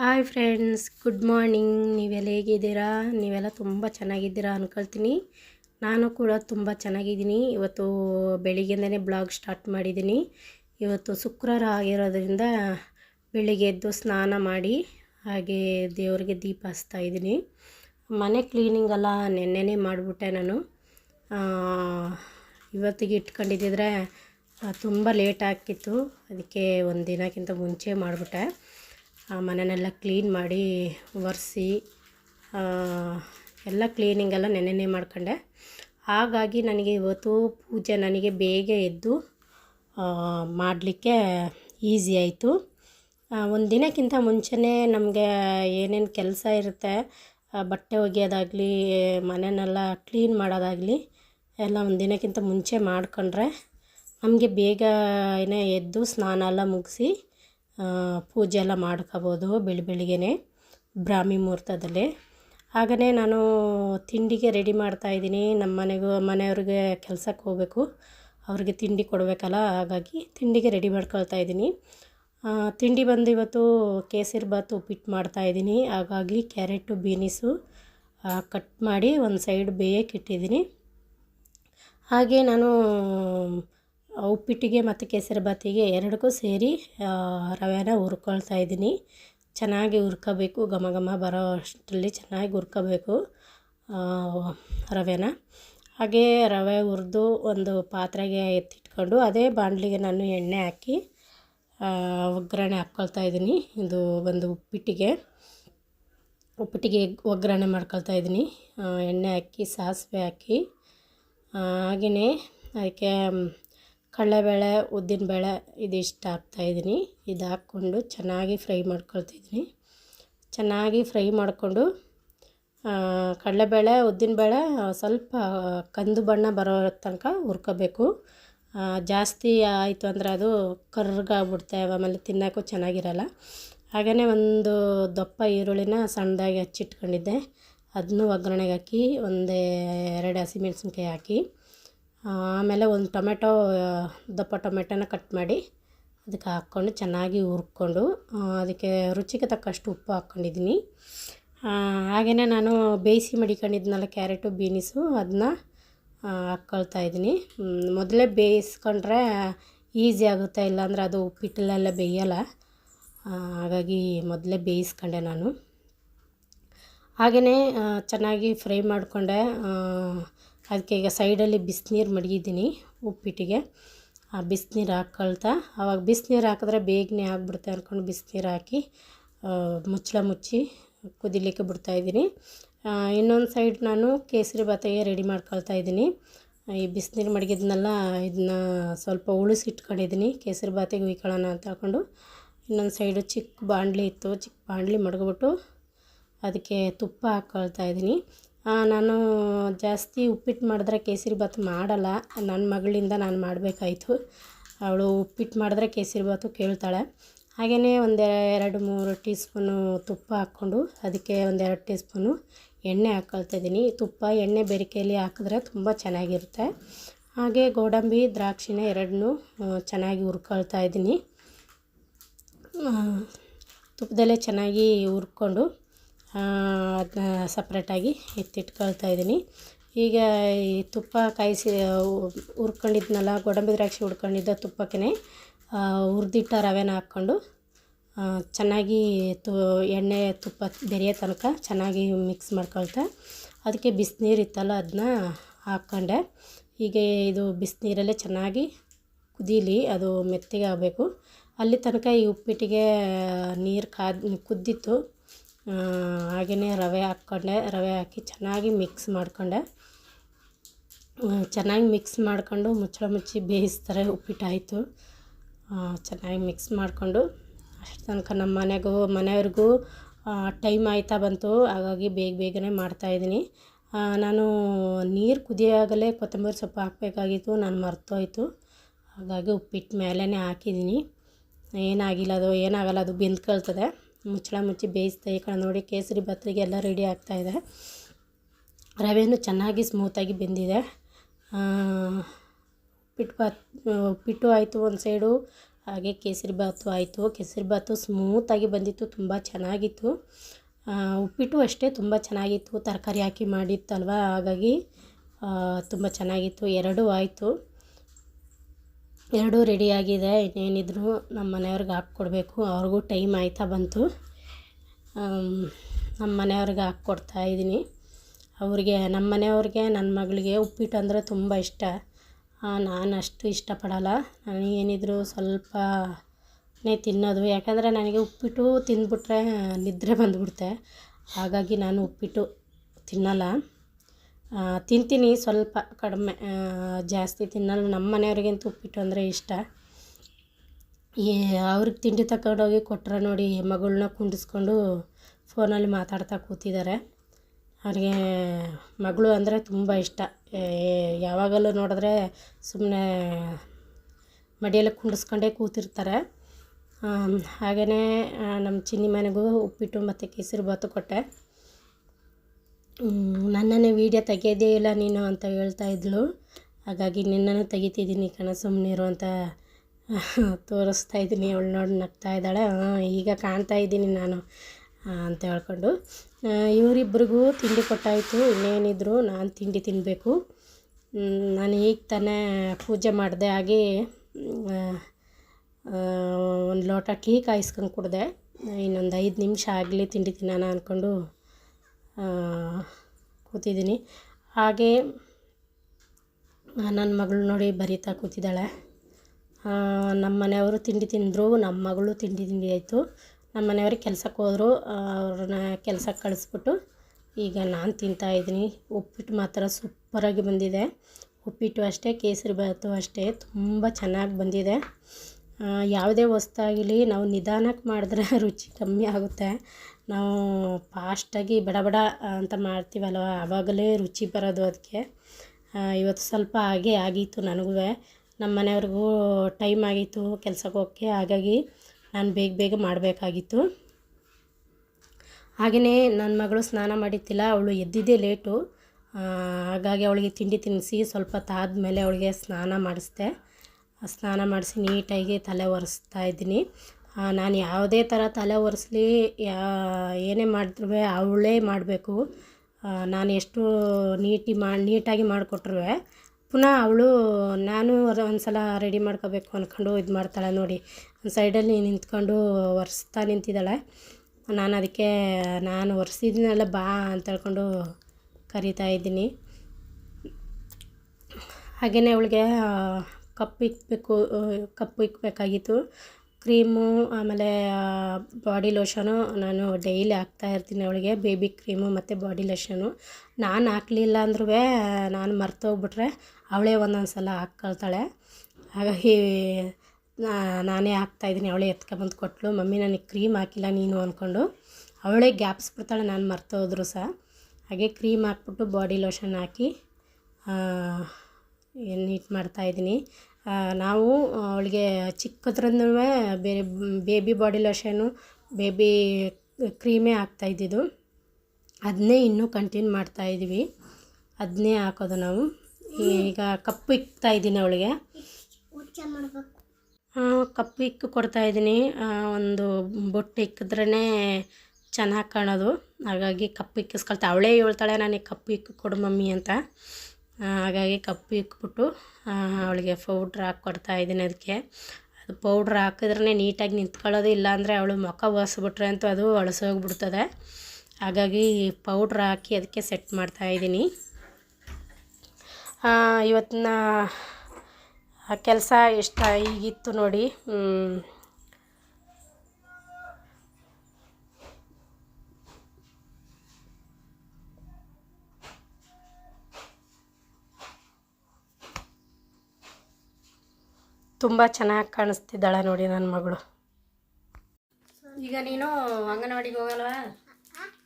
Hi friends good morning ನೀವೆಲ್ಲ ಹೇಗಿದ್ದೀರಾ? ನೀವೆಲ್ಲ ತುಂಬ ಚೆನ್ನಾಗಿದ್ದೀರಾ ಅಂದ್ಕೊಳ್ತೀನಿ ನಾನು ಕೂಡ ತುಂಬ ಚೆನ್ನಾಗಿದ್ದೀನಿ. ಇವತ್ತು ಬೆಳಿಗ್ಗೆಯಿಂದನೇ ಬ್ಲಾಗ್ ಸ್ಟಾರ್ಟ್ ಮಾಡಿದ್ದೀನಿ. ಇವತ್ತು ಶುಕ್ರವಾರ ಆಗಿರೋದ್ರಿಂದ ಬೆಳಿಗ್ಗೆ ಎದ್ದು ಸ್ನಾನ ಮಾಡಿ ಹಾಗೆ ದೇವರಿಗೆ ದೀಪ ಹಚ್ತಾ ಇದ್ದೀನಿ. ಮನೆ ಕ್ಲೀನಿಂಗೆಲ್ಲ ನೆನ್ನೆನೇ ಮಾಡಿಬಿಟ್ಟೆ ನಾನು. ಇವತ್ತಿಗೆ ಇಟ್ಕೊಂಡಿದ್ದಿದ್ರೆ ತುಂಬ ಲೇಟ್ ಆಗ್ತಿತ್ತು. ಅದಕ್ಕೆ ಒಂದು ದಿನಕ್ಕಿಂತ ಮುಂಚೆ ಮಾಡಿಬಿಟ್ಟೆ. ಮನೆಯನ್ನೆಲ್ಲ ಕ್ಲೀನ್ ಮಾಡಿ ಒರೆಸಿ ಎಲ್ಲ ಕ್ಲೀನಿಂಗೆಲ್ಲ ನೆನ್ನೆನೇ ಮಾಡ್ಕೊಂಡೆ. ಹಾಗಾಗಿ ನನಗೆ ಇವತ್ತು ಪೂಜೆ ನನಗೆ ಬೇಗ ಎದ್ದು ಮಾಡಲಿಕ್ಕೆ ಈಸಿ ಆಯಿತು. ಒಂದು ದಿನಕ್ಕಿಂತ ಮುಂಚೆನೇ ನಮಗೆ ಏನೇನು ಕೆಲಸ ಇರುತ್ತೆ ಬಟ್ಟೆ ಒಗೆಯೋದಾಗಲಿ ಮನೆಯನ್ನೆಲ್ಲ ಕ್ಲೀನ್ ಮಾಡೋದಾಗಲಿ, ಎಲ್ಲ ಒಂದು ದಿನಕ್ಕಿಂತ ಮುಂಚೆ ಮಾಡ್ಕೊಂಡ್ರೆ ನಮಗೆ ಬೇಗನೆ ಎದ್ದು ಸ್ನಾನ ಎಲ್ಲ ಮುಗಿಸಿ ಪೂಜೆ ಎಲ್ಲ ಮಾಡ್ಕೋಬೋದು ಬೆಳಿ ಬೆಳಿಗ್ಗೆನೆ ಬ್ರಾಹ್ಮಿ ಮುಹೂರ್ತದಲ್ಲಿ. ಹಾಗೆಯೇ ನಾನು ತಿಂಡಿಗೆ ರೆಡಿ ಮಾಡ್ತಾಯಿದ್ದೀನಿ ನಮ್ಮ ಮನೆಗೂ, ಮನೆಯವ್ರಿಗೆ ಕೆಲಸಕ್ಕೆ ಹೋಗಬೇಕು. ಅವ್ರಿಗೆ ತಿಂಡಿ ಕೊಡಬೇಕಲ್ಲ, ಹಾಗಾಗಿ ತಿಂಡಿಗೆ ರೆಡಿ ಮಾಡ್ಕೊಳ್ತಾ ಇದ್ದೀನಿ. ತಿಂಡಿ ಬಂದು ಇವತ್ತು ಕೇಸರಿ ಬಾತು ಉಪ್ಪಿಟ್ಟು ಮಾಡ್ತಾಯಿದ್ದೀನಿ ಹಾಗಾಗಿ ಕ್ಯಾರೆಟು, ಬೀನಿಸು ಕಟ್ ಮಾಡಿ ಒಂದು ಸೈಡ್ ಬೇಯಕ್ಕೆ ಇಟ್ಟಿದ್ದೀನಿ. ಹಾಗೆ ನಾನು ಉಪ್ಪಿಟ್ಟಿಗೆ ಮತ್ತು ಕೇಸರಿ ಬಾತಿಗೆ ಎರಡಕ್ಕೂ ಸೇರಿ ರವೆನ ಹುರ್ಕೊಳ್ತಾ ಇದ್ದೀನಿ. ಚೆನ್ನಾಗಿ ಹುರ್ಕೋಬೇಕು, ಘಮ ಘಮ ಬರೋ ಅಷ್ಟರಲ್ಲಿ ಚೆನ್ನಾಗಿ ಹುರ್ಕೋಬೇಕು ರವೆನ. ಹಾಗೆ ರವೆ ಹುರಿದು ಒಂದು ಪಾತ್ರೆಗೆ ಎತ್ತಿಟ್ಕೊಂಡು ಅದೇ ಬಾಣಲಿಗೆ ನಾನು ಎಣ್ಣೆ ಹಾಕಿ ಒಗ್ಗರಣೆ ಹಾಕ್ಕೊಳ್ತಾ ಇದ್ದೀನಿ. ಇದು ಒಂದು ಉಪ್ಪಿಟ್ಟಿಗೆ. ಉಪ್ಪಿಟ್ಟಿಗೆ ಒಗ್ಗರಣೆ ಮಾಡ್ಕೊಳ್ತಾ ಇದ್ದೀನಿ. ಎಣ್ಣೆ ಹಾಕಿ, ಸಾಸಿವೆ ಹಾಕಿ ಹಾಗೆಯೇ ಅದಕ್ಕೆ ಕಡಲೆಬೇಳೆ, ಉದ್ದಿನಬೇಳೆ ಇದಿಷ್ಟು ಹಾಕ್ತಾಯಿದ್ದೀನಿ. ಇದು ಹಾಕ್ಕೊಂಡು ಚೆನ್ನಾಗಿ ಫ್ರೈ ಮಾಡ್ಕೊಳ್ತಿದ್ದೀನಿ. ಚೆನ್ನಾಗಿ ಫ್ರೈ ಮಾಡಿಕೊಂಡು ಕಡಲೆಬೇಳೆ, ಉದ್ದಿನಬೇಳೆ, ಸ್ವಲ್ಪ ಕಂದು ಬಣ್ಣ ಬರೋ ತನಕ ಹುರ್ಕೋಬೇಕು. ಜಾಸ್ತಿ ಆಯಿತು ಅಂದರೆ ಅದು ಕರ್ಗಾಗ್ಬಿಡ್ತೆ ಆಮೇಲೆ ತಿನ್ನೋಕ್ಕೂ ಚೆನ್ನಾಗಿರಲ್ಲ. ಹಾಗೆಯೇ ಒಂದು ದಪ್ಪ ಈರುಳ್ಳಿನ ಸಣ್ಣದಾಗಿ ಹಚ್ಚಿಟ್ಕೊಂಡಿದ್ದೆ. ಅದನ್ನು ಒಗ್ಗರಣೆಗೆ ಹಾಕಿ, ಒಂದೇ ಎರಡು ಹಸಿಮೆಣ್ಸಿನ್ಕಾಯಿ ಹಾಕಿ ಆಮೇಲೆ ಒಂದು ಟೊಮೆಟೊ ದಪ್ಪ ಟೊಮೆಟೊನ ಕಟ್ ಮಾಡಿ ಅದಕ್ಕೆ ಹಾಕ್ಕೊಂಡು ಚೆನ್ನಾಗಿ ಹುರ್ಕೊಂಡು ಅದಕ್ಕೆ ರುಚಿಗೆ ತಕ್ಕಷ್ಟು ಉಪ್ಪು ಹಾಕ್ಕೊಂಡಿದ್ದೀನಿ. ಹಾಗೆಯೇ ನಾನು ಬೇಯಿಸಿ ಮಡಿಕೊಂಡಿದ್ನಲ್ಲ ಕ್ಯಾರೆಟು, ಬೀನಿಸು, ಅದನ್ನ ಹಾಕ್ಕೊಳ್ತಾ ಇದ್ದೀನಿ. ಮೊದಲೇ ಬೇಯಿಸ್ಕೊಂಡ್ರೆ ಈಸಿ ಆಗುತ್ತೆ, ಇಲ್ಲಾಂದರೆ ಅದು ಉಪ್ಪಿಟ್ಟಲ್ಲೆಲ್ಲ ಬೇಯಲ್ಲ. ಹಾಗಾಗಿ ಮೊದಲೇ ಬೇಯಿಸ್ಕೊಂಡೆ ನಾನು. ಹಾಗೆಯೇ ಚೆನ್ನಾಗಿ ಫ್ರೈ ಮಾಡಿಕೊಂಡೆ ಅದಕ್ಕೆ ಈಗ ಸೈಡಲ್ಲಿ ಬಿಸಿನೀರು ಮಡಗಿದ್ದೀನಿ ಉಪ್ಪಿಟ್ಟಿಗೆ. ಆ ಬಿಸಿನೀರು ಹಾಕ್ಕೊಳ್ತಾ ಆವಾಗ ಬಿಸಿನೀರು ಹಾಕಿದ್ರೆ ಬೇಗನೆ ಆಗಿಬಿಡುತ್ತೆ ಅಂದ್ಕೊಂಡು ಬಿಸಿನೀರು ಹಾಕಿ ಮುಚ್ಚಳ ಮುಚ್ಚಿ ಕುದಿಲಿಕ್ಕೆ ಬಿಡ್ತಾಯಿದ್ದೀನಿ ಇನ್ನೊಂದು ಸೈಡ್ ನಾನು ಕೇಸರಿ ಬಾತಿಗೆ ರೆಡಿ ಮಾಡ್ಕೊಳ್ತಾ ಇದ್ದೀನಿ. ಈ ಬಿಸಿನೀರು ಮಡಗಿದ್ನೆಲ್ಲ, ಇದನ್ನ ಸ್ವಲ್ಪ ಉಳಿಸಿಟ್ಕೊಂಡಿದ್ದೀನಿ, ಕೇಸರಿ ಬಾತಿಗೆ ಹುಯ್ಕೊಳ್ಳೋಣ ಅಂತ ಹೇಳ್ಕೊಂಡು. ಇನ್ನೊಂದು ಸೈಡು ಚಿಕ್ಕ ಬಾಣಲಿ ಇತ್ತು, ಚಿಕ್ಕ ಬಾಣಲಿ ಮಡಗಿಬಿಟ್ಟು ಅದಕ್ಕೆ ತುಪ್ಪ ಹಾಕ್ಕೊಳ್ತಾ ಇದ್ದೀನಿ. ನಾನು ಜಾಸ್ತಿ ಉಪ್ಪಿಟ್ಟು ಮಾಡಿದ್ರೆ ಕೇಸರಿ ಬಾತ್ ಮಾಡಲ್ಲ. ನನ್ನ ಮಗಳಿಂದ ನಾನು ಮಾಡಬೇಕಾಯ್ತು. ಅವಳು ಉಪ್ಪಿಟ್ಟು ಮಾಡಿದ್ರೆ ಕೇಸರಿ ಬಾತು ಕೇಳ್ತಾಳೆ. ಹಾಗೆಯೇ ಒಂದು ಎರಡು ಮೂರು ಟೀ ಸ್ಪೂನು ತುಪ್ಪ ಹಾಕ್ಕೊಂಡು ಅದಕ್ಕೆ ಒಂದೆರಡು ಟೀ ಸ್ಪೂನು ಎಣ್ಣೆ ಹಾಕ್ಕೊಳ್ತಾಯಿದ್ದೀನಿ ತುಪ್ಪ, ಎಣ್ಣೆ ಬೆರಿಕೆಯಲ್ಲಿ ಹಾಕಿದ್ರೆ ತುಂಬ ಚೆನ್ನಾಗಿರುತ್ತೆ. ಹಾಗೆ ಗೋಡಂಬಿ, ದ್ರಾಕ್ಷಿನ ಎರಡನ್ನೂ ಚೆನ್ನಾಗಿ ಹುರ್ಕೊಳ್ತಾ ಇದ್ದೀನಿ. ತುಪ್ಪದಲ್ಲೇ ಚೆನ್ನಾಗಿ ಹುರ್ಕೊಂಡು ಸಪ್ರೇಟಾಗಿ ಎತ್ತಿಟ್ಕೊಳ್ತಾ ಇದ್ದೀನಿ. ಈಗ ಈ ತುಪ್ಪ ಕಾಯಿಸಿ, ಹುರ್ಕೊಂಡಿದ್ನಲ್ಲ, ಗೋಡಂಬಿ ದ್ರಾಕ್ಷಿ ಹುರ್ಕೊಂಡಿದ್ದ ತುಪ್ಪಕ್ಕೆ ಹುರಿದಿಟ್ಟ ರವೆನ ಹಾಕ್ಕೊಂಡು ಚೆನ್ನಾಗಿ ತು, ಎಣ್ಣೆ ತುಪ್ಪ ಬೆರೆಯೋ ತನಕ ಚೆನ್ನಾಗಿ ಮಿಕ್ಸ್ ಮಾಡ್ಕೊಳ್ತಾ, ಅದಕ್ಕೆ ಬಿಸಿನೀರು ಇತ್ತಲ್ಲ, ಅದನ್ನ ಹಾಕ್ಕೊಂಡೆ. ಹೀಗೆ ಇದು ಬಿಸಿನೀರಲ್ಲೇ ಚೆನ್ನಾಗಿ ಕುದೀಲಿ, ಅದು ಮೆತ್ತಗೆ ಆಗಬೇಕು ಅಲ್ಲಿ ತನಕ ಈ ಉಪ್ಪಿಟ್ಟಿಗೆ ನೀರು ಕಾದ್, ಕುದ್ದಿತ್ತು. ಹಾಗೆಯೇ ರವೆ ಹಾಕ್ಕೊಂಡೆ. ರವೆ ಹಾಕಿ ಚೆನ್ನಾಗಿ ಮಿಕ್ಸ್ ಮಾಡಿಕೊಂಡೆ. ಚೆನ್ನಾಗಿ ಮಿಕ್ಸ್ ಮಾಡಿಕೊಂಡು ಮುಚ್ಚಳ ಮುಚ್ಚಿ ಬೇಯಿಸ್ತಾರೆ. ಉಪ್ಪಿಟ್ಟಾಯಿತು. ಚೆನ್ನಾಗಿ ಮಿಕ್ಸ್ ಮಾಡಿಕೊಂಡು ಅಷ್ಟು ತನಕ ನಮ್ಮ ಮನೆಗೂ, ಮನೆಯವ್ರಿಗೂ ಟೈಮ್ ಆಯ್ತಾ ಬಂತು. ಹಾಗಾಗಿ ಬೇಗ ಬೇಗನೆ ಮಾಡ್ತಾಯಿದ್ದೀನಿ ನಾನು ನೀರು ಕುದಿಯಾಗಲೇ ಕೊತ್ತಂಬರಿ ಸೊಪ್ಪು ಹಾಕಬೇಕಾಗಿತ್ತು. ನಾನು ಮರ್ತೋಯ್ತು. ಹಾಗಾಗಿ ಉಪ್ಪಿಟ್ಟು ಮೇಲೇ ಹಾಕಿದ್ದೀನಿ. ಏನಾಗಿಲ್ಲ ಅದು, ಏನಾಗಲ್ಲ, ಅದು ಬೆಂದ್ಕೊಳ್ತದೆ. ಮುಚ್ಚಳ ಮುಚ್ಚಿ ಬೇಯಿಸ್ತಾ ಈ ಕಡೆ ನೋಡಿ ಕೇಸರಿ ಬತ್ತರಿಗೆ ಎಲ್ಲ ರೆಡಿ ಆಗ್ತಾಯಿದೆ ರವೆನೂ ಚೆನ್ನಾಗಿ ಸ್ಮೂತಾಗಿ ಬೆಂದಿದೆ. ಉಪ್ಪಿಟ್ಟು ಬಾತ್ ಉಪ್ಪಿಟ್ಟು ಆಯಿತು ಒಂದು ಸೈಡು ಹಾಗೆ ಕೇಸರಿ ಬಾತು ಆಯಿತು. ಕೇಸರಿ ಬಾತು ಸ್ಮೂತಾಗಿ ಬಂದಿತ್ತು, ತುಂಬ ಚೆನ್ನಾಗಿತ್ತು. ಉಪ್ಪಿಟ್ಟು ಅಷ್ಟೇ ತುಂಬ ಚೆನ್ನಾಗಿತ್ತು. ತರಕಾರಿ ಹಾಕಿ ಮಾಡಿತ್ತಲ್ವ? ಹಾಗಾಗಿ ತುಂಬ ಚೆನ್ನಾಗಿತ್ತು. ಎರಡೂ ಆಯಿತು. ಎರಡೂ ರೆಡಿಯಾಗಿದೆ. ಇನ್ನೇನಿದ್ರು ನಮ್ಮ ಮನೆಯವ್ರಿಗೆ ಹಾಕ್ಕೊಡ್ಬೇಕು. ಅವ್ರಿಗೂ ಟೈಮ್ ಆಯ್ತಾ ಬಂತು. ನಮ್ಮ ಮನೆಯವ್ರಿಗೆ ಹಾಕ್ಕೊಡ್ತಾ ಇದ್ದೀನಿ. ಅವ್ರಿಗೆ, ನಮ್ಮ ಮನೆಯವ್ರಿಗೆ, ನನ್ನ ಮಗಳಿಗೆ ಉಪ್ಪಿಟ್ಟು ಅಂದರೆ ತುಂಬ ಇಷ್ಟ. ನಾನು ಅಷ್ಟು ಇಷ್ಟಪಡಲ್ಲ. ನನಗೇನಿದ್ರು ಸ್ವಲ್ಪನೇ ತಿನ್ನೋದು. ಯಾಕಂದರೆ ನನಗೆ ಉಪ್ಪಿಟ್ಟು ತಿಂದ್ಬಿಟ್ರೆ ನಿದ್ರೆ ಬಂದುಬಿಡುತ್ತೆ. ಹಾಗಾಗಿ ನಾನು ಉಪ್ಪಿಟ್ಟು ತಿನ್ನಲ್ಲ. ತಿಂತೀನಿ ಸ್ವಲ್ಪ ಕಡಿಮೆ ಜಾಸ್ತಿ ತಿನ್ನಲ್ಲ. ನಮ್ಮ ಮನೆಯವ್ರಿಗಂತೂ ಉಪ್ಪಿಟ್ಟು ಅಂದರೆ ಇಷ್ಟ. ಈ, ಅವ್ರಿಗೆ ತಿಂಡಿ ತಗೊಂಡೋಗಿ ಕೊಟ್ಟರೆ ನೋಡಿ ಮಗಳನ್ನ ಕುಂಡಿಸ್ಕೊಂಡು ಫೋನಲ್ಲಿ ಮಾತಾಡ್ತಾ ಕೂತಿದ್ದಾರೆ. ಅವ್ರಿಗೆ ಮಗಳು ಅಂದರೆ ತುಂಬ ಇಷ್ಟ. ಯಾವಾಗಲೂ ನೋಡಿದ್ರೆ ಸುಮ್ಮನೆ ಮಡಿಯಲ್ಲಿ ಕುಂಡಿಸ್ಕೊಂಡೇ ಕೂತಿರ್ತಾರೆ. ಹಾಗೆಯೇ ನಮ್ಮ ಚಿನ್ನಿ ಮನೆಗೂ ಉಪ್ಪಿಟ್ಟು ಮತ್ತು ಕೇಸರಿ ಭಾತು ಕೊಟ್ಟೆ. ನನ್ನನ್ನೇ ವೀಡಿಯೋ ತೆಗೆಯೋದೇ ಇಲ್ಲ ನೀನು ಅಂತ ಹೇಳ್ತಾ ಇದ್ಳು ಹಾಗಾಗಿ ನಿನ್ನನ್ನು ತೆಗಿತಿದ್ದೀನಿ ಕಣ ಸುಮ್ಮನಿರು ಅಂತ ತೋರಿಸ್ತಾ ಇದ್ದೀನಿ. ಅವಳು ನೋಡಿ, ನಗ್ತಾ ಇದ್ದಾಳೆ. ಈಗ ಕಾಣ್ತಾ ಇದ್ದೀನಿ ನಾನು ಅಂತ ಹೇಳ್ಕೊಂಡು ಇವರಿಬ್ರಿಗೂ ತಿಂಡಿ ಕೊಟ್ಟಾಯಿತು. ಇನ್ನೇನಿದ್ರು ನಾನು ತಿಂಡಿ ತಿನ್ನಬೇಕು ನಾನು ಈಗ ತಾನೇ ಪೂಜೆ ಮಾಡಿದೆ ಹಾಗೆ ಒಂದು ಲೋಟ ಟೀ ಕಾಯಿಸ್ಕೊಂಡು ಕುಡಿದೆ. ಇನ್ನೊಂದು ಐದು ನಿಮಿಷ ಆಗಲಿ ತಿಂಡಿ ತಿನ್ನೋಣ ಅಂದ್ಕೊಂಡು ಕೂತಿದ್ದೀನಿ. ಹಾಗೆ ನನ್ನ ಮಗಳು ನೋಡಿ ಬರಿತಾ ಕೂತಿದ್ದಾಳೆ. ನಮ್ಮ ಮನೆಯವರು ತಿಂಡಿ ತಿಂದರು ನಮ್ಮ ಮಗಳು ತಿಂಡಿ ತಿಂಡಿ ಆಯಿತು. ನಮ್ಮ ಮನೆಯವ್ರಿಗೆ ಕೆಲ್ಸಕ್ಕೆ ಹೋದರು, ಅವ್ರನ್ನ ಕೆಲಸಕ್ಕೆ ಕಳಿಸ್ಬಿಟ್ಟು ಈಗ ನಾನು ತಿಂತಾಯಿದ್ದೀನಿ ಉಪ್ಪಿಟ್ಟು ಮಾತ್ರ ಸೂಪರಾಗಿ ಬಂದಿದೆ. ಉಪ್ಪಿಟ್ಟು ಅಷ್ಟೇ, ಕೇಸರಿ ಬಾತು ಅಷ್ಟೇ, ತುಂಬ ಚೆನ್ನಾಗಿ ಬಂದಿದೆ. ಯಾವುದೇ ವಸ್ತಾಗಿರಲಿ ನಾವು ನಿಧಾನಕ್ಕೆ ಮಾಡಿದ್ರೆ ರುಚಿ ಕಮ್ಮಿ ಆಗುತ್ತೆ. ನಾವು ಫಾಸ್ಟಾಗಿ ಬಡ ಬಡ ಅಂತ ಮಾಡ್ತೀವಲ್ವ? ಆವಾಗಲೇ ರುಚಿ ಬರೋದು ಅದಕ್ಕೆ ಇವತ್ತು ಸ್ವಲ್ಪ ಹಾಗೆ ಆಗಿತ್ತು ನನಗೂ. ನಮ್ಮ ಮನೆಯವ್ರಿಗೂ ಟೈಮ್ ಆಗಿತ್ತು ಕೆಲ್ಸಕ್ಕೆ ಹೋಗಕ್ಕೆ. ಹಾಗಾಗಿ ನಾನು ಬೇಗ ಬೇಗ ಮಾಡಬೇಕಾಗಿತ್ತು. ಹಾಗೆಯೇ ನನ್ನ ಮಗಳು ಸ್ನಾನ ಮಾಡಿತ್ತಿಲ್ಲ ಅವಳು ಎದ್ದಿದ್ದೇ ಲೇಟು ಹಾಗಾಗಿ ಅವಳಿಗೆ ತಿಂಡಿ ತಿನ್ನಿಸಿ ಸ್ವಲ್ಪ ತಾದ್ಮೇಲೆ ಅವಳಿಗೆ ಸ್ನಾನ ಮಾಡಿಸ್ದೆ. ಸ್ನಾನ ಮಾಡಿಸಿ ನೀಟಾಗಿ ತಲೆ ಒರೆಸ್ತಾ ಇದ್ದೀನಿ. ನಾನು ಯಾವುದೇ ಥರ ತಲೆ ಒರೆಸ್ಲಿ, ಯಾ, ಏನೇ ಮಾಡಿದ್ರು ಅವಳೇ ಮಾಡಬೇಕು. ನಾನು ಎಷ್ಟು ನೀಟಿ ಮಾಡಿ ನೀಟಾಗಿ ಮಾಡಿಕೊಟ್ರು ಪುನಃ ಅವಳು, ನಾನು ಒಂದು ಸಲ ರೆಡಿ ಮಾಡ್ಕೋಬೇಕು ಅಂದ್ಕೊಂಡು ಇದು ಮಾಡ್ತಾಳೆ ನೋಡಿ. ಒಂದು ಸೈಡಲ್ಲಿ ನಿಂತ್ಕೊಂಡು ಒರೆಸ್ತಾ ನಿಂತಿದ್ದಾಳೆ. ನಾನು ಅದಕ್ಕೆ, ನಾನು ಒರೆಸಿದ್ನಲ್ಲ ಬಾ ಅಂತ ಹೇಳ್ಕೊಂಡು ಕರಿತಾ ಇದ್ದೀನಿ. ಹಾಗೆಯೇ ಅವಳಿಗೆ ಕಪ್ ಇಕ್ಕಬೇಕು ಕಪ್ಪು ಇಕ್ಬೇಕಾಗಿತ್ತು. ಕ್ರೀಮು, ಆಮೇಲೆ ಬಾಡಿ ಲೋಷನು ನಾನು ಡೈಲಿ ಹಾಕ್ತಾ ಇರ್ತೀನಿ ಅವಳಿಗೆ ಬೇಬಿ ಕ್ರೀಮು ಮತ್ತು ಬಾಡಿ ಲೋಷನು ನಾನು ಹಾಕ್ಲಿಲ್ಲ ಅಂದ್ರೂ ನಾನು ಮರ್ತೋಗ್ಬಿಟ್ರೆ ಅವಳೇ ಒಂದೊಂದು ಸಲ ಹಾಕ್ಕೊಳ್ತಾಳೆ. ಹಾಗಾಗಿ ನಾನೇ ಹಾಕ್ತಾಯಿದ್ದೀನಿ ಅವಳೇ ಎತ್ಕೊಂಬಂದು ಕೊಟ್ಟಳು ಮಮ್ಮಿ ನನಗೆ ಕ್ರೀಮ್ ಹಾಕಿಲ್ಲ ನೀನು ಅಂದ್ಕೊಂಡು ಅವಳೇ ಗ್ಯಾಪ್ಸ್ಬಿಡ್ತಾಳೆ ನಾನು ಮರ್ತೋದ್ರು ಸಹ ಹಾಗೆ ಕ್ರೀಮ್ ಹಾಕ್ಬಿಟ್ಟು ಬಾಡಿ ಲೋಷನ್ ಹಾಕಿ ನೀಟ್ ಮಾಡ್ತಾಯಿದ್ದೀನಿ ನಾವು ಅವಳಿಗೆ ಚಿಕ್ಕದ್ರಿಂದ ಬೇರೆ ಬೇಬಿ ಬಾಡಿ ಲೋಷನು ಬೇಬಿ ಕ್ರೀಮೇ ಹಾಕ್ತಾಯಿದ್ದಿದ್ದು ಅದನ್ನೇ ಇನ್ನೂ ಕಂಟಿನ್ಯೂ ಮಾಡ್ತಾಯಿದ್ದೀವಿ ಅದನ್ನೇ ಹಾಕೋದು ನಾವು. ಈಗ ಕಪ್ಪು ಇಕ್ತಾ ಇದ್ದೀನಿ ಅವಳಿಗೆ. ಕಪ್ಪು ಇಕ್ಕು ಕೊಡ್ತಾ ಇದ್ದೀನಿ. ಒಂದು ಬೊಟ್ಟು ಇಕ್ಕಿದ್ರೇ ಚೆನ್ನಾಗಿ ಕಾಣೋದು. ಹಾಗಾಗಿ ಕಪ್ಪು ಇಕ್ಕಿಸ್ಕೊಳ್ತಾ ಅವಳೇ ಹೇಳ್ತಾಳೆ ನನಗೆ ಕಪ್ಪು ಇಕ್ಕು ಕೊಡು ಮಮ್ಮಿ ಅಂತ. ಹಾಗಾಗಿ ಕಪ್ಪು ಇಕ್ಬಿಟ್ಟು ಅವಳಿಗೆ ಪೌಡ್ರ್ ಹಾಕ್ಕೊಡ್ತಾ ಇದ್ದೀನಿ ಅದಕ್ಕೆ. ಅದು ಪೌಡ್ರ್ ಹಾಕಿದ್ರೆ ನೀಟಾಗಿ ನಿಂತ್ಕೊಳ್ಳೋದು, ಇಲ್ಲಾಂದರೆ ಅವಳು ಮುಖ ಒರೆಸ್ಬಿಟ್ರೆ ಅಂತೂ ಅದು ಒಳಸೋಗ್ಬಿಡ್ತದೆ ಹಾಗಾಗಿ ಪೌಡ್ರ್ ಹಾಕಿ ಅದಕ್ಕೆ ಸೆಟ್ ಮಾಡ್ತಾ ಇದ್ದೀನಿ. ಇವತ್ತಿನ ಕೆಲಸ ಇಷ್ಟ ಈಗಿತ್ತು ನೋಡಿ ತುಂಬ ಚೆನ್ನಾಗಿ ಕಾಣಿಸ್ತಿದ್ದಾಳೆ ನೋಡಿ ನನ್ನ ಮಗಳು. ಈಗ ನೀನು ಅಂಗನವಾಡಿಗೆ ಹೋಗಲ್ವಾ?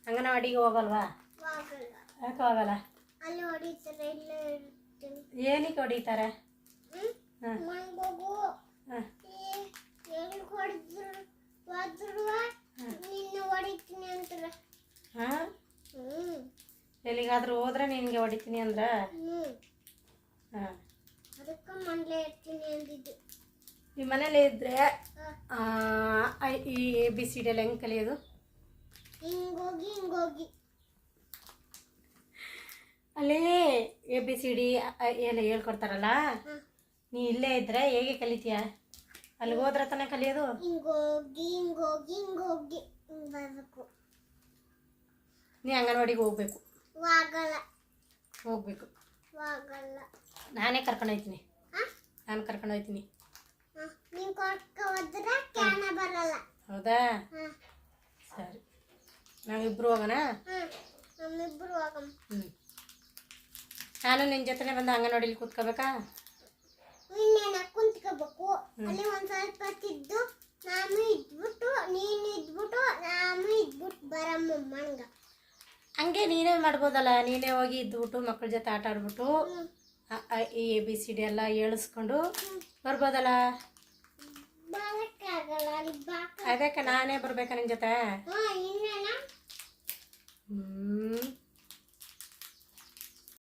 ಅಂಗನವಾಡಿಗೆ ಹೋಗಲ್ವಾ? ಯಾಕೆ ಹೋಗಲ್ಲ? ಏನಕ್ಕೆ ಹೊಡಿತಾರೆ? ಎಲ್ಲಿಗಾದ್ರೂ ಹೋದ್ರೆ ನಿನಗೆ ಹೊಡಿತೀನಿ ಅಂದ್ರೆ ಹ್ಮ್ ಹಾಂ ಅದಕ್ಕೆ ಮನೇಲೆ ಇದ್ರೆ ಈ ಎ ಬಿ ಸಿ ಡಿ ಎಲ್ಲ ಹೆಂಗೆ ಕಲಿಯೋದು? ಹಿಂಗೋಗಿ ಹಿಂಗೋಗಿ. ಅಲ್ಲೇ ಎ ಬಿ ಸಿ ಡಿ ಎಲ್ಲ ಹೇಳ್ಕೊಡ್ತಾರಲ್ಲ? ನೀ ಇಲ್ಲೇ ಇದ್ರೆ ಹೇಗೆ ಕಲಿತೀಯ? ಅಲ್ಲಿಗೆ ಹೋದ್ರೆ ತಾನೇ ಕಲಿಯೋದು? ಹಿಂಗೋಗಿ ಹಿಂಗೋಗಿ ಹಿಂಗೋಗಿ. ಹಿಂಗ್ ಬರ್ಬೇಕು. ನೀ ಅಂಗನವಾಡಿಗೆ ಹೋಗ್ಬೇಕು. ಹೋಗ್ಬೇಕು. ನಾನೇ ಕರ್ಕೊಂಡು ಹೋಯ್ತೀನಿ. ನಾನು ಕರ್ಕೊಂಡು ಹೋಗ್ತೀನಿ ಹೌದಾ? ಹಾ. ಸರಿ. ನಾವಿಬ್ರು ಹೋಗೋಣ? ಹ್ಞೂ ನಾನು ನಿನ್ನ ಜೊತೆನೇ ಬಂದು ಅಂಗನವಾಡಿಲಿ ಕೂತ್ಕೋಬೇಕಾ? ಇನ್ನೇನ? ಕುಂತ್ಕೋಬೇಕು. ಅಲ್ಲಿ ಒಂದ್ ಸ್ವಲ್ಪ ತಿದ್ದು ನಾನು ಇದ್ಬಿಟ್ಟು ನೀನು ಇದ್ಬಿಟ್ಟು ನಾನು ಇದ್ಬಿಟ್ಟು ಬರಮ್ಮ ಹಂಗೆ ನೀನೇ ಮಾಡ್ಬೋದಲ್ಲ. ನೀನೇ ಹೋಗಿ ಇದ್ಬಿಟ್ಟು ಮಕ್ಕಳ ಜೊತೆ ಆಟ ಆಡ್ಬಿಟ್ಟು ಎ ಬಿ ಸಿ ಡಿ ಎಲ್ಲ ಹೇಳಿಸ್ಕೊಂಡು ಬರ್ಬೋದಲ್ಲ? ಅದಕ್ಕೆ ನಾನೇ ಬರ್ಬೇಕಾ ನಿನ್ ಜೊತೆ? ಹಾ ಇನ್ನೇನ? ಹ್ಞೂ